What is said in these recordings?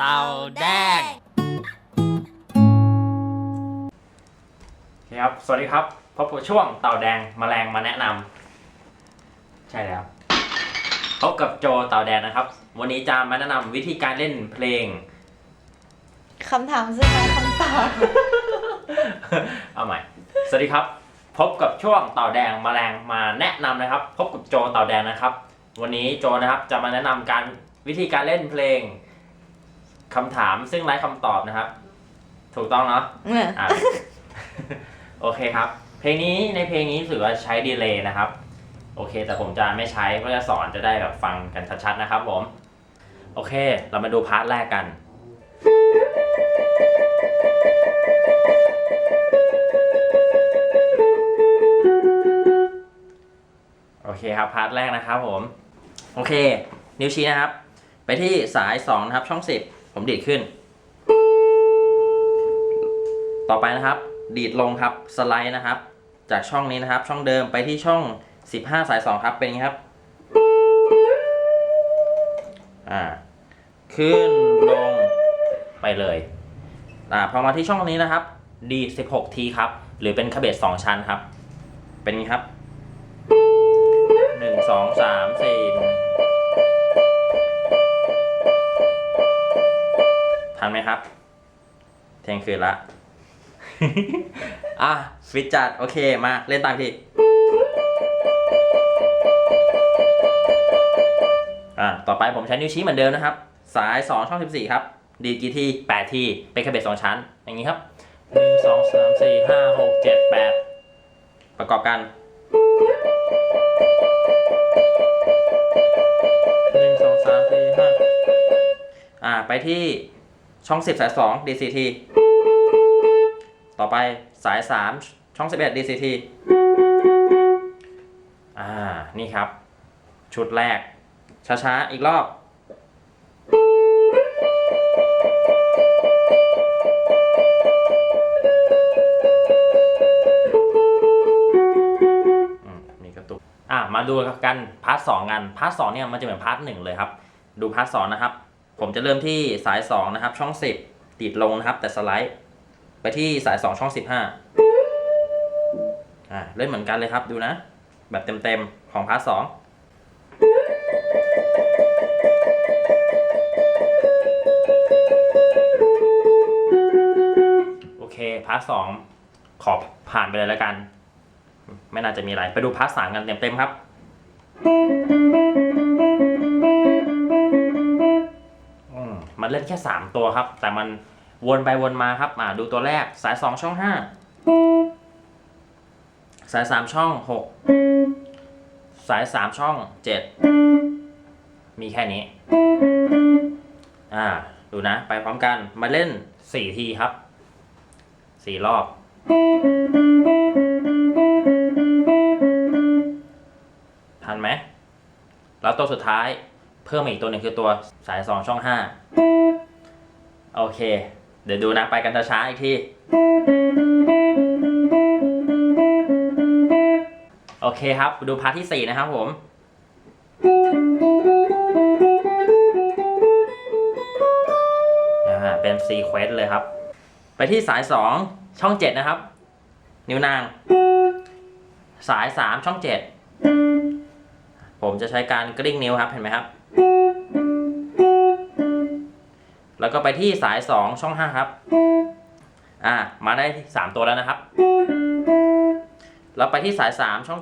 เต่าแดงโอเคครับ สวัสดีครับพบกับช่วงเต่าแดงแมลงมาแนะนำใช่แล้วพบกับโจเต่าแดงนะครับ วันนี้จะมาแนะนำวิธีการเล่นเพลง คำถามซึ่งไร้คำตอบ เอาใหม่ สวัสดีครับ พบกับช่วงเต่าแดงแมลงมาแนะนำนะครับ พบกับโจเต่าแดงนะครับ วันนี้โจนะครับจะมาแนะนำการวิธีการเล่นเพลง คำถามซึ่งไร้คำตอบนะครับ ถูกต้องเนาะเนี่ยอะ โอเคครับ เพลงนี้ในเพลงนี้ถือว่าใช้ดีเลย์นะครับ โอเค แต่ผมจะไม่ใช้เพราะจะสอนจะได้แบบฟังกันชัดๆนะครับผม โอเค เรามาดูพาร์ทแรกกัน โอเคครับ พาร์ทแรกนะครับผม โอเค นิ้วชี้นะครับ ไปที่สาย 2 นะครับ ช่อง 10 ผมดีดขึ้น ต่อไปนะครับ ดีดลงครับสไลด์นะครับ จากช่องนี้นะครับ ช่องเดิมไปที่ช่อง 15 สาย 2 ครับเป็นไงครับอ่าขึ้นลงไปเลยอ่าพอมาที่ช่องนี้นะครับ ดีด16 ทีครับ หรือเป็นคาเบต2ชั้นครับ เป็นไงครับ 1 2 3 4 ทันไหมครับ เที่ยงคืนละ อะฟิตจัด โอเคมาเล่นตามพี่ อะต่อไปผมใช้นิ้วชี้เหมือนเดิมนะครับ สาย 2 ช่อง 14 ครับ ดีดกี่ที 8 ที เป็นคาเบต2ชั้น อย่างนี้ครับ 1 2 3 4 5 6 7 8 ประกอบกันหนึ่งสองสามสี่ห้าอ่า ไปที่ ช่องสิบสายสอง DCT ต่อไปสายสามช่องสิบเอ็ด DCT อ่า นี่ครับ ชุดแรก ช้า ๆ อีกรอบ มีกระตุก อะมาดูกันพาร์ทสองกัน พาร์ทสองเนี่ย มันจะเหมือนพาร์ทหนึ่งเลยครับ ดูพาร์ทสองนะครับ ผมจะเริ่มที่สายสองนะครับ ช่องสิบติดลงนะครับ แต่สไลด์ ไปที่สายสองช่องสิบห้าอ่าเล่นเหมือนกันเลยครับดูนะ แบบเต็มๆ ของพาร์ทสองโอเค พาร์ทสองขอผ่านไปเลยแล้วกัน ไม่น่าจะมีอะไร ไปดูพาร์ทสามกันเต็มๆครับ มันเล่นแค่ 3 ตัวครับ แต่มันวนไปวนมาครับอ่าดูตัวแรกสาย 2 ช่อง 5 สาย 3 ช่อง 6 สาย 3 ช่อง 7 มีแค่นี้อ่าดูนะ ไปพร้อมกันมาเล่น 4 ทีครับ 4 รอบทันไหมแล้วตัวสุดท้ายเพิ่มอีกตัวหนึ่งคือตัวสาย 2 ช่อง 5 โอเค เดี๋ยวดูนะไปกันช้าๆอีกที โอเคครับ ดูพาร์ทที่ 4 นะครับผมเป็นซีเควสเลยครับ ไปที่สาย 2 ช่อง 7 นะครับ นิ้วนาง สาย 3 ช่อง 7 ผมจะใช้การกลิ้งนิ้วครับ เห็นไหมครับ แล้วก็ไปที่สาย 2 ช่อง 5 ครับ อ่า มาได้ 3 ตัวแล้วนะครับ เราไปที่สาย 3 ช่อง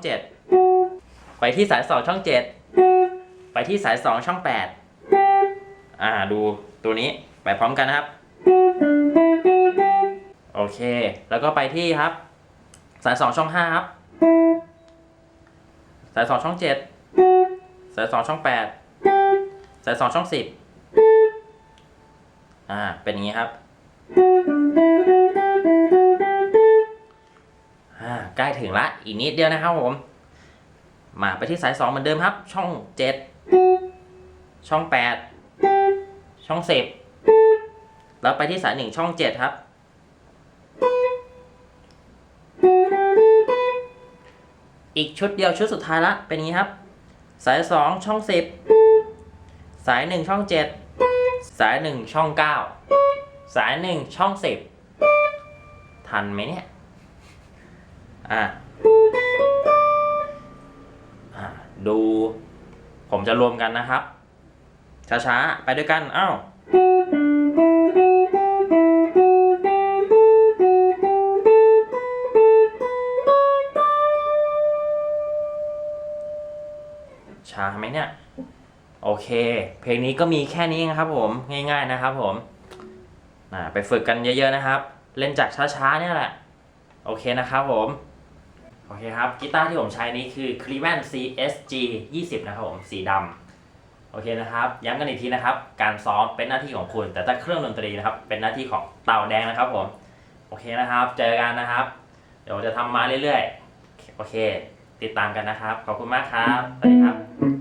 7 ไปที่สาย 2 ช่อง 7 ไปที่สาย 2 ช่อง 8 อ่า ดูตัวนี้ไปพร้อมกันนะครับ โอเค แล้วก็ไปที่ครับ สาย 2 ช่อง 5 ครับ สาย 2 ช่อง 7 สาย 2 ช่อง 8 สาย 2 ช่อง 10 อ่า เป็นอย่างนี้ครับ อ่า ใกล้ถึงละ อีกนิดเดียวนะครับผม มาไปที่สาย2เหมือนเดิมครับ ช่อง7ช่อง8ช่อง10แล้วไปที่สาย1ช่อง7ครับ อีกชุดเดียวชุดสุดท้ายละ เป็นอย่างนี้ครับ สาย2ช่อง10สาย1ช่อง7 สายหนึ่งช่องเก้าสายหนึ่งช่องสิบทันไหมเนี่ยอะอะดู ผมจะรวมกันนะครับ ช้าๆ ไปด้วยกัน อ้าวช้าไหมเนี่ย โอเค เพลงนี้ก็มีแค่นี้นะครับผมง่ายๆนะครับผมนะไปฝึกกันเยอะๆนะครับ เล่นจากช้าๆเนี่ยแหละ โอเคนะครับผม โอเคครับกีตาร์ที่ผมใช้นี้คือ c l e v e n CSG 20 นะครับผมสีดำโอเคนะครับ ย้ำกันอีกทีนะครับ การซ้อมเป็นหน้าที่ของคุณ แต่ถ้าเครื่องดนตรีนะครับ เป็นหน้าที่ของเต่าแดงนะครับผมโอเคนะครับ เจอกันนะครับ เดี๋ยวจะทำมาเรื่อยๆ โอเค ติดตามกันนะครับ ขอบคุณมากครับ สวัสดีครับ